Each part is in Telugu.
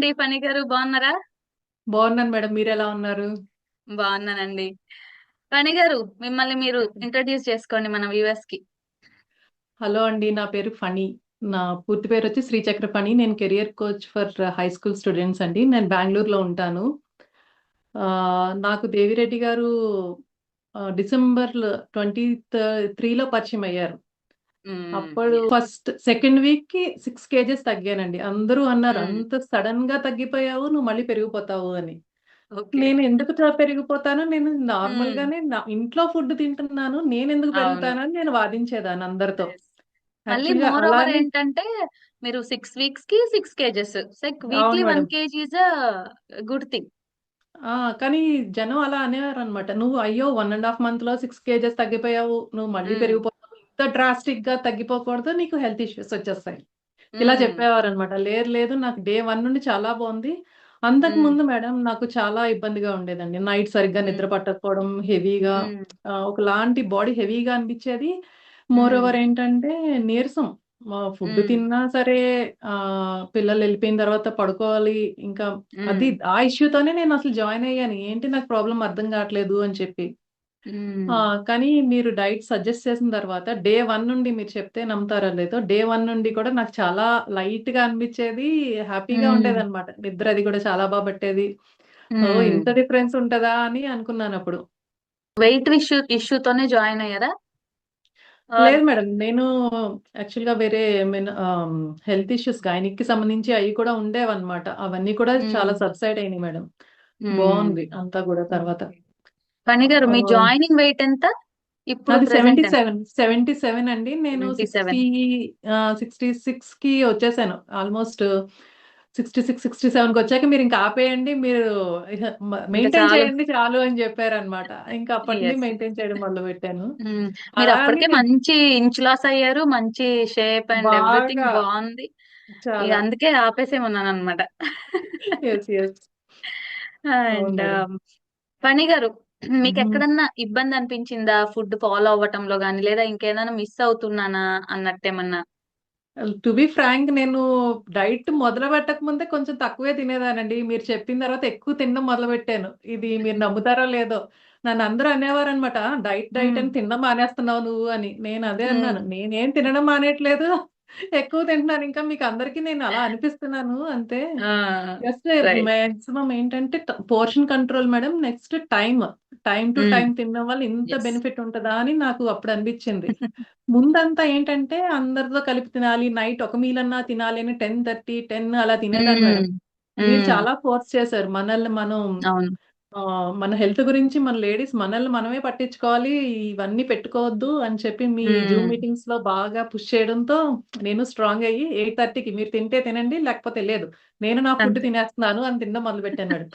అండి ఫణి గారు బాగున్నారా? బాగున్నాను మేడం మీరు ఎలా ఉన్నారు? బాగున్నానండి. ఫణి గారు మిమ్మల్ని మీరు ఇంట్రడ్యూస్ చేసుకోండి మన వ్యూవర్స్కి. హలో అండి నా పేరు ఫణి. నా పూర్తి పేరు వచ్చి శ్రీచక్ర ఫణి. నేను career coach for high school students అండి. నేను బెంగళూరులో ఉంటాను. నాకు దేవిరెడ్డి గారు డిసెంబర్ ట్వంటీ త్రీలో పరిచయం అయ్యారు. అప్పుడు ఫస్ట్ సెకండ్ వీక్కి సిక్స్ కేజెస్ తగ్గానండి. అందరూ అన్నారు. అంత సడన్గా తగ్గిపోయావు నువ్వు మళ్ళీ పెరిగిపోతావు అని. నేను ఎందుకు పెరిగిపోతాను? నేను నార్మల్. గానే ఇంట్లో ఫుడ్ తింటున్నాను నేను ఎందుకు పెరుగుతానని నేను వాదించేదాన్ని అందరితో. మళ్ళీ మోర్ ఓవర్ ఏంటంటే మీరు six వీక్స్కి six kgs weekly one madam. Kg is good thing. ఆ కానీ జనం అలా అనేవారు అనమాట నువ్వు అయ్యో వన్ అండ్ హాఫ్ మంత్లో సిక్స్ కేజెస్ తగ్గిపోయావు నువ్వు మళ్ళీ పెరిగిపోతావు డ్రాస్టిక్గా తగ్గిపోకూడదు నీకు హెల్త్ ఇష్యూస్ వచ్చేస్తాయి. ఇలా చెప్పేవారు అనమాట లేదు లేదు నాకు డే వన్ నుండి చాలా బాగుంది. అంతకు ముందు మేడం నాకు చాలా ఇబ్బందిగా ఉండేదండి. నైట్ సరిగ్గా నిద్ర పట్టకపోవడం హెవీగా ఒకలాంటి బాడీ హెవీగా అనిపించేది. మోర్ ఓవర్ ఏంటంటే నీరసం. ఫుడ్ తిన్నా సరే ఆ పిల్లలు వెళ్ళిపోయిన తర్వాత పడుకోవాలి. ఇంకా అది ఆ ఇష్యూతోనే నేను అసలు జాయిన్ అయ్యాను. ఏంటి నాకు ప్రాబ్లం అర్థం కావట్లేదు అని చెప్పి. కానీ మీరు డైట్ సజెస్ట్ చేసిన తర్వాత డే వన్ నుండి మీరు చెప్తే నమ్ముతారో లేదో డే వన్ నుండి కూడా నాకు చాలా లైట్గా అనిపించేది హ్యాపీగా ఉండేది అనమాట నిద్ర అది కూడా చాలా బాగా పట్టేది. ఓ ఇంత డిఫరెన్స్ ఉంటదా అని అనుకున్నాను అప్పుడు. వెయిట్ ఇష్యూ ఇష్యూతోనే జాయిన్ అయ్యారా? లేదు మేడం నేను యాక్చువల్గా వేరే హెల్త్ ఇష్యూస్ గైనిక్కి సంబంధించి అవి కూడా ఉండేవన్నమాట. అవన్నీ కూడా చాలా. సబ్సైడ్ అయినాయి మేడం. బాగుంది అంతా కూడా తర్వాత. ఫణి గారు మీ జాయినింగ్ వెయిట్ ఎంత? ఇప్పుడు సెవెంటీ సెవెన్ సెవెంటీ సెవెన్ అండి. నేను సిక్స్టీ సిక్స్టీ సిక్స్కి వచ్చేసాను. ఆల్మోస్ట్ సిక్స్టీ సిక్స్ సిక్స్టీ సెవెన్కి వచ్చాక మీరు ఇంకా ఆపేయండి మీరు మెయింటైన్ చేయండి చాలు అని చెప్పారు అనమాట ఇంకా అప్పటి నుండి మెయింటైన్ చేయడం మొదలు పెట్టాను. మీరు అప్పటికే మంచి ఇంచ్ లాస్ అయ్యారు మంచి షేప్ అండ్ ఎవ్రీథింగ్ బాగా బాగుంది అందుకే ఆపేసేమన్నాను అనమాట అండ్ ఫణి గారు మీకు. ఎక్కడన్నా ఇబ్బంది అనిపించిందా ఫుడ్ ఫాలో అవ్వటంలో గానీ? లేదా ఇంకేదైనా మిస్ అవుతున్నానా అన్నట్టేమన్నా? టు బి ఫ్రాంక్ నేను డైట్ మొదలు పెట్టక ముందే కొంచెం తక్కువే తినేదానండి. మీరు చెప్పిన తర్వాత ఎక్కువ తినడం మొదలు పెట్టాను ఇది మీరు నమ్ముతారో లేదో. నన్ను అందరూ అనేవారు అనమాట డైట్ డైట్. అని తినడం మానేస్తున్నావు నువ్వు అని. నేను అదే. అన్నాను. నేనేం తినడం మానేయట్లేదు. ఎక్కువ తింటున్నాను ఇంకా మీకు అందరికీ నేను అలా అనిపిస్తున్నాను అంతే ఆ జస్ట్ రైట్ మాక్సిమం ఏంటంటే portion control madam next time time to time తినడం వల్ల ఇంత ఎస్ బెనిఫిట్ ఉంటుందా అని నాకు అప్పుడు అనిపించింది. ముందంతా ఏంటంటే అందరితో కలిపి తినాలి నైట్ ఒక మీల్ అన్నా తినాలి అని టెన్ థర్టీ టెన్ అలా తినేదాన్ని మేడం. మీరు చాలా ఫోర్స్ చేశారు. మనల్ని మనం అవును. మన హెల్త్ గురించి మన లేడీస్ మనల్ని మనమే పట్టించుకోవాలి ఇవన్నీ పెట్టుకోవద్దు అని చెప్పి మీ జూమ్. మీటింగ్స్లో బాగా పుష్ చేయడంతో నేను స్ట్రాంగ్ అయ్యి ఎయిట్ థర్టీకి మీరు తింటే తినండి లేకపోతే లేదు. నేను నా ఫుడ్ తినేస్తున్నాను అని తినడం మొదలు పెట్టాను మేడం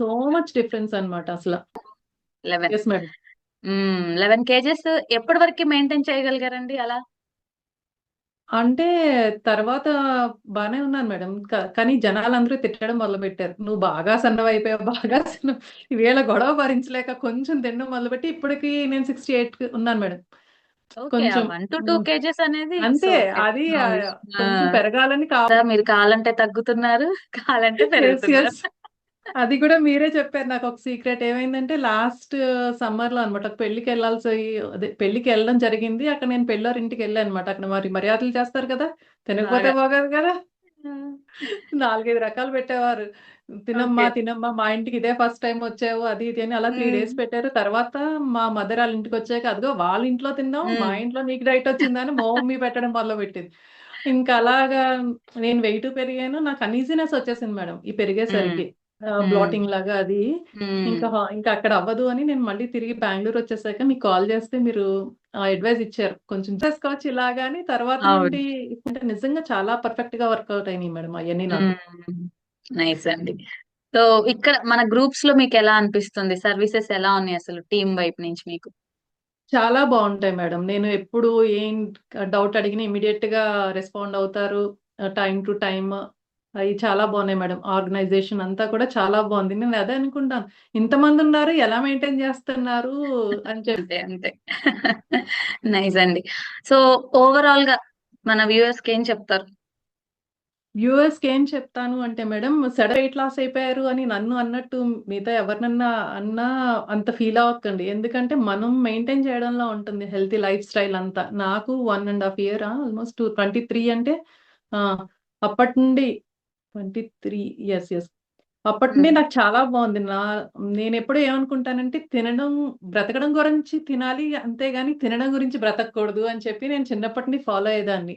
సో మచ్ డిఫరెన్స్ అన్నమాట అసలు. లెవెన్ కేజెస్ ఎప్పటి వరకు మెయింటైన్ చేయగలిగారండి అలా? అంటే తర్వాత బానే ఉన్నాను మేడం. కానీ జనాలందరూ తిట్టడం మొదలు పెట్టారు నువ్వు బాగా సన్నవి అయిపోయావు బాగా సన్న ఈవేళ గొడవ భరించలేక కొంచెం తినడం మొదలుపెట్టి ఇప్పటికి నేను సిక్స్టీ ఎయిట్ ఉన్నాను మేడం. కొంచెం one to two um, kgs అనేది అంతే. అది పెరగాలని కదా కావాలి మీరు కావాలంటే తగ్గుతున్నారు కావాలంటే ఎస్ పెరుగుతున్నారు. అది కూడా మీరే చెప్పారు. నాకు ఒక సీక్రెట్. ఏమైందంటే లాస్ట్ సమ్మర్లో అనమాట పెళ్ళికి వెళ్ళాల్సి అదే పెళ్ళికి వెళ్ళడం జరిగింది. అక్కడ నేను పెళ్ళారు ఇంటికి వెళ్ళాను అనమాట అక్కడ మరి మర్యాదలు చేస్తారు కదా? తినకపోతే బాగా బాగోదు కదా? నాలుగైదు రకాలు పెట్టేవారు. తినమ్మా తినమ్మా మా ఇంటికి ఇదే ఫస్ట్ టైం వచ్చావు అది ఇది అని అలా త్రీ డేస్ పెట్టారు. తర్వాత మా మదర్ వాళ్ళ ఇంటికి వచ్చాక అదిగో వాళ్ళ ఇంట్లో తిన్నావు మా ఇంట్లో నీకు డైట్ వచ్చిందని మా మమ్మీ పెట్టడం మొదలు పెట్టింది. ఇంకా అలాగా నేను వెయిట్ పెరిగాను. నాకు అనీజీనెస్ వచ్చేసింది మేడం ఈ పెరిగేసరికి. బ్లాటింగ్ లాగా అది. ఇంకా ఇంకా అక్కడ అవ్వదు అని నేను మళ్ళీ తిరిగి బెంగళూరు వచ్చేసాక మీకు కాల్ చేస్తే మీరు అడ్వైస్ ఇచ్చారు. కొంచెం చేసుకోవచ్చు ఇలాగా అని తర్వాత నుండి అంటే నిజంగా చాలా పర్ఫెక్ట్గా వర్కౌట్ అయినాయి మేడం అవన్నీ నాకు. నైస్ అండి. సో ఇక్కడ మన గ్రూప్స్లో మీకు ఎలా అనిపిస్తుంది? సర్వీసెస్ ఎలా ఉన్నాయి అసలు టీం వైపు నుంచి మీకు? చాలా బాగుంటాయి మేడం. నేను ఎప్పుడు ఏం డౌట్ అడిగినా ఇమీడియట్గా రెస్పాండ్ అవుతారు. టైం టు టైం అవి చాలా బాగున్నాయి మేడం. ఆర్గనైజేషన్ అంతా కూడా చాలా బాగుంది. నేను అదే అనుకుంటాను. ఇంతమంది ఉన్నారు ఎలా మెయింటైన్ చేస్తున్నారు అని చెప్పి. అంతే నైస్ అండి. సో ఓవరాల్గా మన వ్యూవర్స్కి ఏం చెప్తారు? వ్యూవర్స్‌కి ఏం చెప్తాను అంటే మేడం సడన్ వెయిట్ లాస్ అయిపోయారు అని నన్ను అన్నట్టు మిగతా ఎవరినన్నా అన్నా అంత ఫీల్ అవ్వకండి. ఎందుకంటే మనం మెయింటైన్ చేయడంలో ఉంటుంది హెల్తీ లైఫ్ స్టైల్ అంతా. నాకు 1 ½ ఇయరా? ఆల్‌మోస్ట్ 23 అంటే ఆ! అప్పటి నుండి 23 యెస్. యెస్. అప్పటి నుండి హ్మ్. నాకు చాలా బావుంది. నా నేనెప్పుడు ఏమనుకుంటానంటే తినడం బ్రతకడం గురించి తినాలి అంతేగాని తినడం గురించి బ్రతకూడదు అని చెప్పి నేను చిన్నప్పటి నుండి ఫాలో అయ్యేదాన్ని.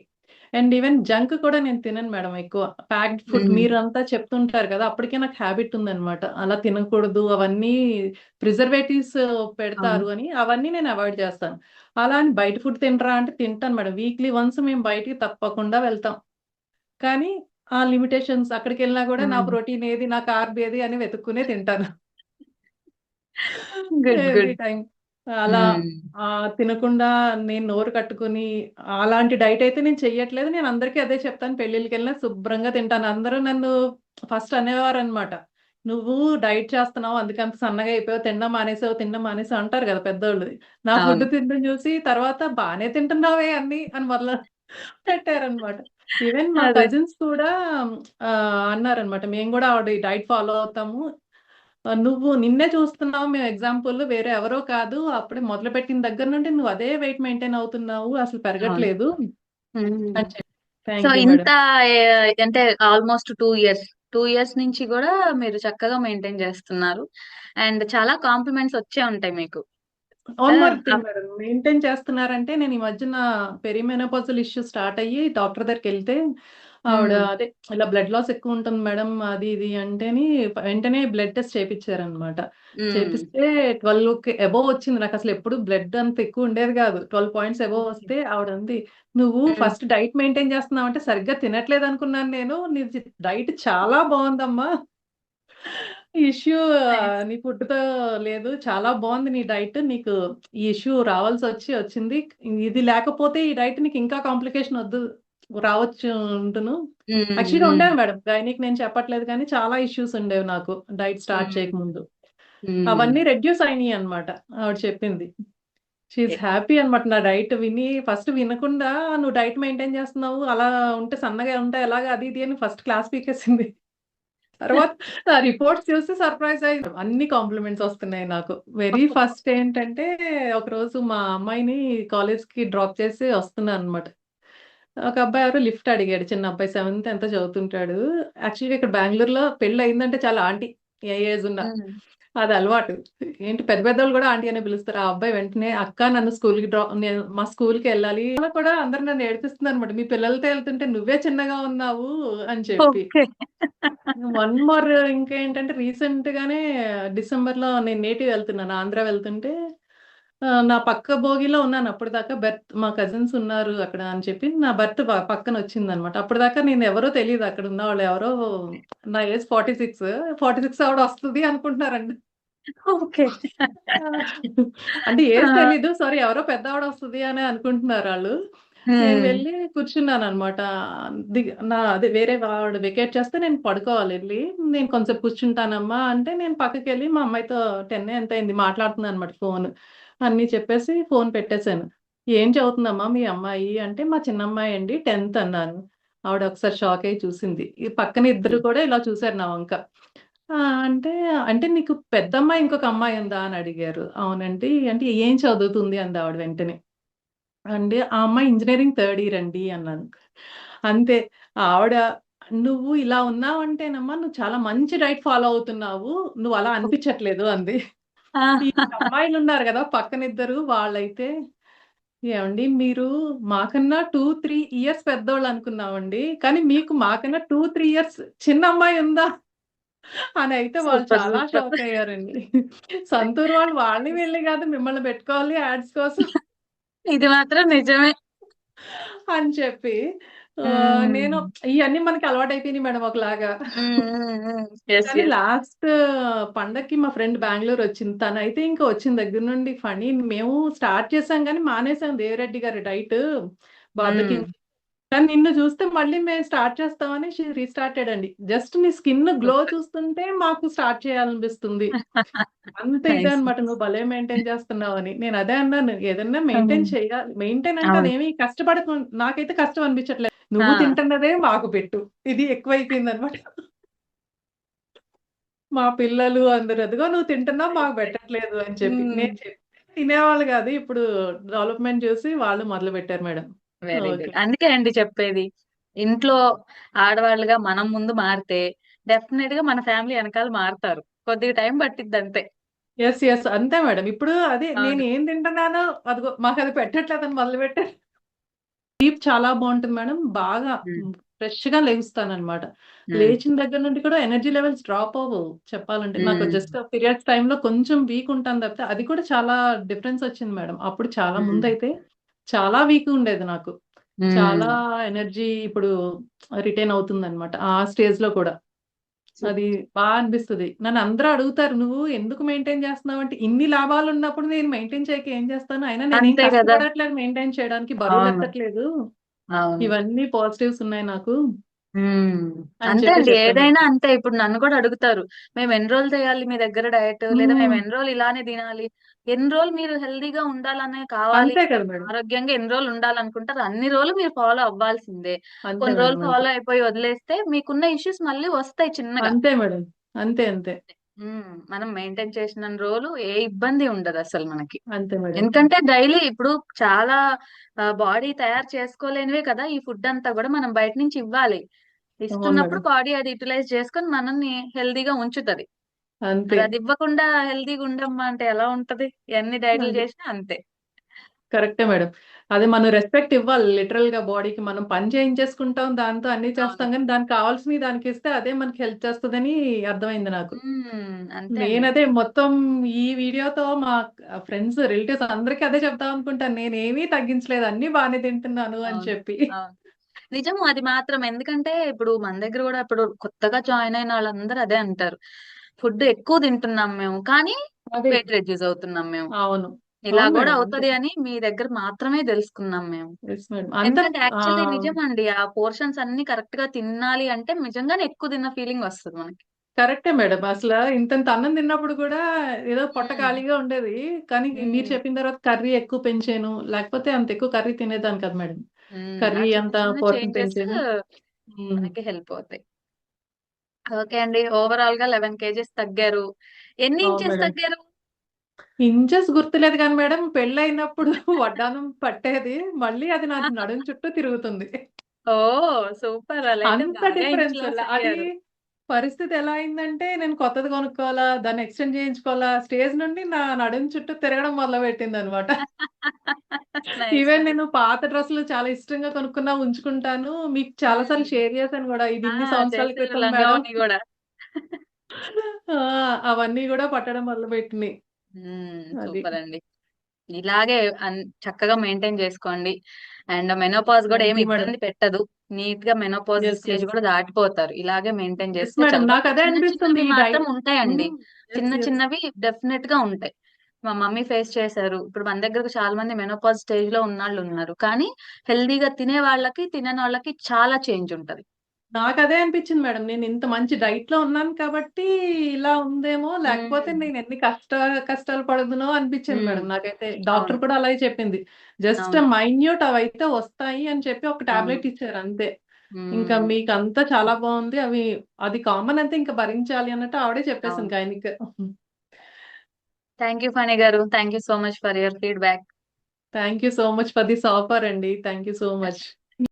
అండ్ ఈవెన్ జంక్ కూడా నేను తినను మేడం ఎక్కువ. ప్యాక్డ్ ఫుడ్ హ్మ్. మీరంతా చెప్తుంటారు కదా! అప్పటికే నాకు హాబిట్ ఉందన్నమాట. అలా తినకూడదు అవన్నీ ప్రిజర్వేటివ్స్. పెడతారు అని అవన్నీ నేను అవాయిడ్ చేస్తాను. అలా అని బయట ఫుడ్ తినరా అంటే తింటాను మేడం. వీక్లీ వన్స్ మేము బయటికి తప్పకుండా వెళ్తాం. కానీ ఆ లిమిటేషన్స్ అక్కడికెళ్ళినా కూడా నా. ప్రోటీన్ ఏది? నా కార్బ్ ఏది? అని వెతుక్కునే తింటాను. అలా తినకుండా నేను నోరు కట్టుకొని అలాంటి డైట్ అయితే నేను చెయ్యట్లేదు. నేను అందరికీ అదే చెప్తాను. పెళ్ళిళ్ళకెళ్ళినా శుభ్రంగా తింటాను. అందరూ నన్ను ఫస్ట్ అనేవారనమాట. "నువ్వు డైట్ చేస్తున్నావు. అందుకే అంత సన్నగా అయిపోయావు. తినడం మానేసావు, తినడం మానేసావు" అంటారు కదా పెద్దోళ్ళు. నా ఫుడ్. తినడం చూసి తర్వాత "బానే తింటున్నావే అన్నీ" అని మొదలు పెట్టారనమాట. ఈవెన్ మా. కజిన్స్ కూడా అన్నారనమాట. "మేము కూడా ఆవిడ డైట్ ఫాలో అవుతాము. నువ్వు నిన్నే చూస్తున్నాము మేము ఎగ్జాంపుల్. వేరే ఎవరో కాదు. అప్పుడే మొదలుపెట్టిన దగ్గర నుండి నువ్వు అదే వెయిట్ మెయింటైన్ అవుతున్నావు. అసలు. పెరగట్లేదు". సో, ఇంత అంటే ఆల్‌మోస్ట్ 2 ఇయర్స్. 2 ఇయర్స్ నుంచి గూడా మీరు చక్కగా మెయింటైన్ చేస్తున్నారు. అండ్ చాలా కాంప్లిమెంట్స్ వచ్చే ఉంటాయి మీకు. One ah, more thing up madam. Maintain చేస్తున్నారంటే నేను ఈ మధ్యన పెరిమెనోపాజల్ ఇష్యూ స్టార్ట్ అయ్యి డాక్టర్ దగ్గరికెళ్తే ఆవిడ హ్మ్. అదే ఇలా బ్లడ్ లాస్ ఎక్కువ ఉంటుంది మేడం అది ఇది అంటేని వెంటనే బ్లడ్ టెస్ట్ చేపిచ్చారనమాట. హ్మ్. చేపిస్తే 12కి అబోవ్ వచ్చింది. నాకసలు ఎప్పుడు బ్లడ్ అంత ఎక్కువ ఉండేది కాదు. 12 పాయింట్స్ అబోవ్. వస్తే ఆవిడంది, "నువ్వు హ్మ్. ఫస్ట్ డైట్ మెయింటైన్ చేస్తున్నావంటే సరిగ్గా తినట్లేదు అనుకున్నాను నేను. నీది డైట్ చాలా బావుందమ్మా." ఈ ఇష్యూ. నీ ఫుడ్‌తో లేదు. చాలా బావుంది నీ డైట్. నీకు ఈ ఇష్యూ రావాల్సొచ్చి వచ్చింది. ఇది లేకపోతే ఈ డైట్ నీకు ఇంకా కాంప్లికేషన్ వద్దు రావచ్చు ఉంటును. యాక్చువల్‌గా. ఉండేవి మేడం. గైనిక్ నేను చెప్పట్లేదు కానీ చాలా ఇష్యూస్ ఉండేవి నాకు డైట్ స్టార్ట్. చేయకముందు. అవన్నీ రెడ్యూస్ అయినియన్నమాట ఆవిడ చెప్పింది. She is okay. హ్యాపీ అన్నమాట నా డైట్ విని ఫస్ట్ వినకుండా "నువ్వు డైట్ మెయింటైన్ చేస్తున్నావు. అలా ఉంటే సన్నగా ఉంటే ఎలాగా?" అది ఇది అని ఫస్ట్ క్లాస్ పీకేసింది. తర్వాత ఆ రిపోర్ట్స్ చూసి సర్ప్రైజ్ అయ్యింది. అన్ని కాంప్లిమెంట్స్ వస్తున్నాయి నాకు. వెరీ ఫస్ట్ ఏంటంటే ఒకరోజు మా అమ్మాయిని కాలేజ్‌కి డ్రాప్ చేసి వస్తున్నానన్నమాట. ఒక అబ్బాయి ఎవరో లిఫ్ట్ అడిగాడు. చిన్న అబ్బాయి సెవెంత్ ఎంతో చదువుతుంటాడు. యాక్చువల్‌గా ఇక్కడ బెంగుళూరులో పెళ్ళయిందంటే చాలా ఆంటీ ఏ ఏజ్ ఉన్నా. అది అలవాటు. ఏంటి పెద్ద పెద్దోళ్ళు కూడా ఆంటీ అనే పిలుస్తారు. ఆ అబ్బాయి వెంటనే "అక్క నన్ను స్కూల్‌కి డ్రా నేను మా స్కూల్‌కెళ్ళాలి." అలా కూడా అందరూ నన్ను ఏడిపిస్తున్నారన్నమాట. "మీ పిల్లలతో ఎళ్తుంటే నువ్వే చిన్నగా ఉన్నావు" అని చెప్పి. వన్ మోర్ ఇంకేంటంటే రీసెంట్‌గానే డిసెంబర్‌లో నేను నేటివ్ వెళ్తున్నాను. ఆంధ్ర వెళ్తుంటే నా పక్క బోగీలో ఉన్నాను. అప్పటిదాకా బెర్త్ మా కజిన్స్ ఉన్నారు అక్కడ అని చెప్పి నా బెర్త్ ప పక్కనొచ్చిందనమాట. అప్పటిదాకా నేను ఎవరో తెలీదు. అక్కడ ఉన్నవాళ్ళు ఎవరో నా ఏజ్ 46, 46 ఆవిడ వస్తది అనుకుంటున్నారండి. ఓకే. అంటే ఏజ్! తెలీదు. సారీ ఎవరో పెద్దావిడ వస్తది అనే అనుకుంటున్నారాళ్ళు. నేను హ్మ్. వెళ్ళి కూర్చున్నాననమాట. దిగ్ నా అదే వేరే ఆవిడ వెకేట్ చేస్తే నేను పడుకోవాలెళ్ళి. నేను కొంసేపు కూర్చుంటానమ్మా అంటే నేను పక్కకెళ్ళి మా అమ్మాయితో 10 ఎంతో అయింది మాట్లాడుతున్నాననమాట ఫోను. అన్నీ చెప్పేసి ఫోన్ పెట్టేసాను. "ఏం చదువుతుందమ్మా మీ అమ్మాయి?" అంటే "మా చిన్నమ్మాయి అండి 10థ్" అన్నాను. ఆవిడ ఒకసారి షాక్ అయ్యి చూసింది. ఈ పక్కన ఇద్దరు కూడా ఇలా చూశారు నా వంక. ఆ! అంటే, "అంటే నీకు పెద్దమ్మాయి ఇంకొక అమ్మాయి ఉందా?" అని అడిగారు. "అవునండి." అంటే "ఏం చదువుతుంది?" అంది ఆవిడ వెంటనే. అంటే "ఆ అమ్మాయి ఇంజనీరింగ్ థర్డ్ ఇయర్ అండి" అన్నాను. అంతే ఆవిడ "నువ్వు ఇలా ఉన్నావంటేనమ్మా నువ్వు చాలా మంచి డైట్ ఫాలో అవుతున్నావు. నువ్వు అలా అనిపించట్లేదు" అంది. ఆ! ఈ అమ్మాయిలున్నారు గదా! పక్కనిద్దరు వాళ్ళైతే "ఏవండీ మీరు మాకన్నా 2, 3 ఇయర్స్ పెద్దోళ్ళనుకున్నామండి. కానీ మీకు మాకన్నా 2, 3 ఇయర్స్ చిన్న అమ్మాయి ఉందా?" అనయితే వాళ్ళు సూపర్. చాలా. షాక్ అయ్యారండి. సంతూర్ వాళ్ళు వాళ్ళని వీళ్ళని కాదు మిమ్మల్ని పెట్టుకోవాలి యాడ్స్ కోసం. ఇది మాత్రం నిజమే. అని చెప్పి నేను హ్మ్. ఇయన్నీ మనకి అలవాటయిపోయినాయి మేడం ఒకలాగా. కానీ. లాస్ట్ పండగకి మా ఫ్రెండ్ బెంగుళూరొచ్చింది. తనైతే ఇంకా వచ్చిన దగ్గర నుండి ఫనీ మేము స్టార్ట్ చేసాం గానీ మానేసాం దేవిరెడ్డి గారి డైట్ హ్మ్. కానీ నిన్ను చూస్తే మళ్ళీ మేము స్టార్ట్ చేస్తామని షీ రీస్టార్టెడ్ అండి. జస్ట్ నీ స్కిన్ గ్లో. చూస్తుంటే మాకు స్టార్ట్ చేయాలనిపిస్తుంది. అంత ఇదే నైస్. అన్నమాట నువ్వు భలే మెయింటైన్ చేస్తున్నావని. నేనదే అన్నాను. ఏదన్నా. మెయింటైన్ చేయాలి. మెయింటైన్ అంటే. అదేమి కష్టపడకు నాకైతే కష్టం అనిపించట్లేదు. నువ్వు. తింటున్నదే మాకు పెట్టు ఇది ఎక్కువైపోయింది అనమాట మా పిల్లలు అందరు అదిగో నువ్వు తింటున్నావు మాకు పెట్టట్లేదు అని చెప్పి. నేను చెప్పి తినేవాళ్ళు కాదు ఇప్పుడు డెవలప్మెంట్ చూసి వాళ్ళు మొదలు పెట్టారు మేడం వెరీ ఓకే. గుడ్. అందుకే అండి చెప్పేది. ఇంట్లో ఆడవాళ్ళుగా మనం ముందు మారితే డెఫినెట్గా మన ఫ్యామిలీ వెనకాల మారుతారు. కొద్దిగా టైం పట్టిద్ది అంతే. ఎస్ ఎస్ అంతే మేడం. ఇప్పుడు అదే నేను అవును ఏం తింటున్నానో అదిగో మాకు అది పెట్టట్లేదని మొదలు పెట్టారు స్లీప్ చాలా బాగుంటుంది మేడం. బాగా. ఫ్రెష్గా లేస్తాను అనమాట. లేచిన దగ్గర నుండి కూడా ఎనర్జీ లెవెల్స్ డ్రాప్ అవ్వవు చెప్పాలంటే. నాకు. జస్ట్ పీరియడ్స్ టైంలో కొంచెం వీక్ ఉంటాను తప్పితే అది కూడా చాలా డిఫరెన్స్ వచ్చింది మేడం. అప్పుడు చాలా మ్మ్. ముందు అయితే చాలా వీక్ ఉండేది నాకు. చాలా. ఎనర్జీ ఇప్పుడు రిటైన్ అవుతుంది అనమాట ఆ స్టేజ్లో కూడా. అది బాగా అనిపిస్తుంది. నన్ను అందరూ అడుగుతారు నువ్వు ఎందుకు మెయింటైన్ చేస్తున్నావు? అంటే ఇన్ని లాభాలు ఉన్నప్పుడు నేను మెయింటైన్ చేయక ఏం చేస్తాను? అయినా నేనేం కష్టపడట్లేదు మెయింటైన్ చేయడానికి అవును. ఎత్తట్లేదు. ఇవన్నీ పాజిటివ్స్ ఉన్నాయి నాకు. అంతే అండి. ఏదైనా అంతే. ఇప్పుడు నన్ను కూడా అడుగుతారు మేము ఎన్ని రోజులు చేయాలి మీ దగ్గర డయట్ లేదా మేము. మ్మ్. ఎన్ని రోజులు ఇలానే తినాలి? ఎన్ని రోజులు మీరు హెల్దీగా ఉండాలనే కావాలి అంతే కదా మేడం. ఆరోగ్యంగా ఎన్ని రోజులు ఉండాలనుకుంటారు అన్ని రోజులు మీరు ఫాలో అవ్వాల్సిందే. అంతే కొన్ని రోజులు ఫాలో అయిపోయి వదిలేస్తే మీకున్న ఇష్యూస్ మళ్ళీ వస్తాయి చిన్నగా. అంతే మేడం అంతే అంతే. మనం మెయింటైన్ చేసిన రోజులు ఏ ఇబ్బంది ఉండదు అసలు మనకి. అంతే మేడం. ఎందుకంటే డైలీ ఇప్పుడు చాలా బాడీ తయారు చేసుకోలేనివే కదా ఈ ఫుడ్ అంతా కూడా మనం బయట నుంచి ఇవ్వాలి. అవును ఇస్తున్నప్పుడు మేడం. బాడీ అది యూటిలైజ్ చేసుకొని మనల్ని హెల్దీగా ఉంచుతది. అంతే. అది ఇవ్వకుండా హెల్దీగా ఉండమ్మా అంటే ఎలా ఉంటది? ఎన్ని డైట్లు అది చేసినా అంతే. కరెక్టే మేడం. అదే మనం రెస్పెక్ట్ ఇవ్వాలి. లిటరల్గా బాడీకి మనం పని చేయించేసుకుంటాం దాంతో అన్ని అవును. చేస్తాం కానీ దానికి కావాల్సినవి దానికి ఇస్తే అదే మనకి హెల్ప్ చేస్తుందని అర్థమైంది నాకు. అంతే అండి. నేనదే మొత్తం ఈ వీడియోతో మా ఫ్రెండ్స్ రిలేటివ్స్ అందరికీ అదే చెప్దాం అనుకుంటాను. నేను ఏమీ తగ్గించలేదు. అన్ని బాగానే తింటున్నాను అని అవును. చెప్పి. అవును. నిజము అది మాత్రం. ఎందుకంటే ఇప్పుడు మన దగ్గర కూడా ఇప్పుడు కొత్తగా జాయిన్ అయిన వాళ్ళందరూ అదే అంటారు. ఫుడ్ ఎక్కువ తింటున్నాం మేము కానీ వెయిట్ రెడ్యూస్ అవుతున్నాం మేము. అవును. ఇలా కూడా అవుతది అని మీ దగ్గర మాత్రమే తెలుసుకున్నాం మేము. ఎందుకంటే యాక్చువల్లీ నిజమండి ఆ పోర్షన్స్ అన్ని కరెక్ట్గా తినాలి అంటే నిజంగానే ఎక్కువ తిన్న ఫీలింగ్ వస్తుంది మనకి. కరెక్టే మేడం. అసలు ఇంతంత అన్నం తిన్నప్పుడు కూడా ఏదో పొట్ట. ఖాళీగా ఉండేది. కానీ మీరు. చెప్పిన తర్వాత కర్రీ ఎక్కువ పెంచాను. లేకపోతే అంత ఎక్కువ కర్రీ తినేదాన్ని కదా మేడం. కర్రీ అంత పోర్షన్ పెంచాను. మనకి హెల్ప్ అవుతాయి. ఓకే అండి. ఓవరాల్గా లెవెన్ కేజెస్ తగ్గారు. ఎన్ని అవును ఇంచెస్ మేడం. తగ్గారు? ఇంచెస్ గుర్తులేదు కానీ మేడం పెళ్ళైనప్పుడు వడ్డానం పట్టేది. మళ్ళీ అది నా నడుం చుట్టూ తిరుగుతుంది. ఓ! సూపర్. అలా అయితే అంత బాగా డిఫరెన్స్. అది పరిస్థితి ఎలా అయిందంటే నేను కొత్తది కొనుక్కోవాలా దాన్ని ఎక్స్టెండ్ చేయించుకోవాలా స్టేజ్ నుండి నా నడుం చుట్టూ తిరగడం మొదలు పెట్టింది అనమాట ఈవెన్ నేను పాత డ్రెస్సులు చాలా ఇష్టంగా కొనుక్కున్నా ఉంచుకుంటాను. మీకు చాలా సార్లు షేర్ చేశాను కూడా ఇది ఇన్ని సంవత్సరాల క్రితం మేడం. కూడా. అవన్నీ కూడా పట్టడం మొదలు పెట్టినాయి. అది. సూపర్ అండి. ఇలాగే చక్కగా మెయింటైన్ చేసుకోండి. అండ్ మెనోపాజ్ కూడా ఏమి ఇబ్బంది పెట్టదు. నీట్గా మెనోపాజ్ స్టేజ్ కూడా దాటిపోతారు. ఇలాగే మెయింటైన్ చేస్తే మాత్రం ఉంటాయండి. చిన్న చిన్నవి డెఫినెట్గా ఉంటాయి. మా మమ్మీ ఫేస్ చేశారు. ఇప్పుడు మన దగ్గరకు చాలా మంది మెనోపాజ్ స్టేజ్లో ఉన్నాళ్ళు ఉన్నారు. కానీ హెల్దీగా తినే వాళ్ళకి తినని వాళ్ళకి చాలా చేంజ్ ఉంటది. నాకు అదే అనిపించింది మేడం. నేను ఇంత మంచి డైట్లో ఉన్నాను కాబట్టి ఇలా ఉందేమో లేకపోతే నేను ఎన్ని కష్ట కష్టాలు పడుదునో అనిపించింది మేడం నాకైతే. డాక్టర్ కూడా అలాగే చెప్పింది. జస్ట్ మైన్యూట్ అవైతే వస్తాయి అని చెప్పి ఒక టాబ్లెట్ ఇచ్చారు అంతే. ఇంకా మీకు అంతా చాలా బాగుంది. అవి అది కామన్ అంతే ఇంకా భరించాలి అన్నట్టు ఆవిడే చెప్పేసింది గైనిక్. థ్యాంక్ యూ ఫణి గారు. Thank you so much for your feedback. Thank you so much for this offer అండి. Thank you so much.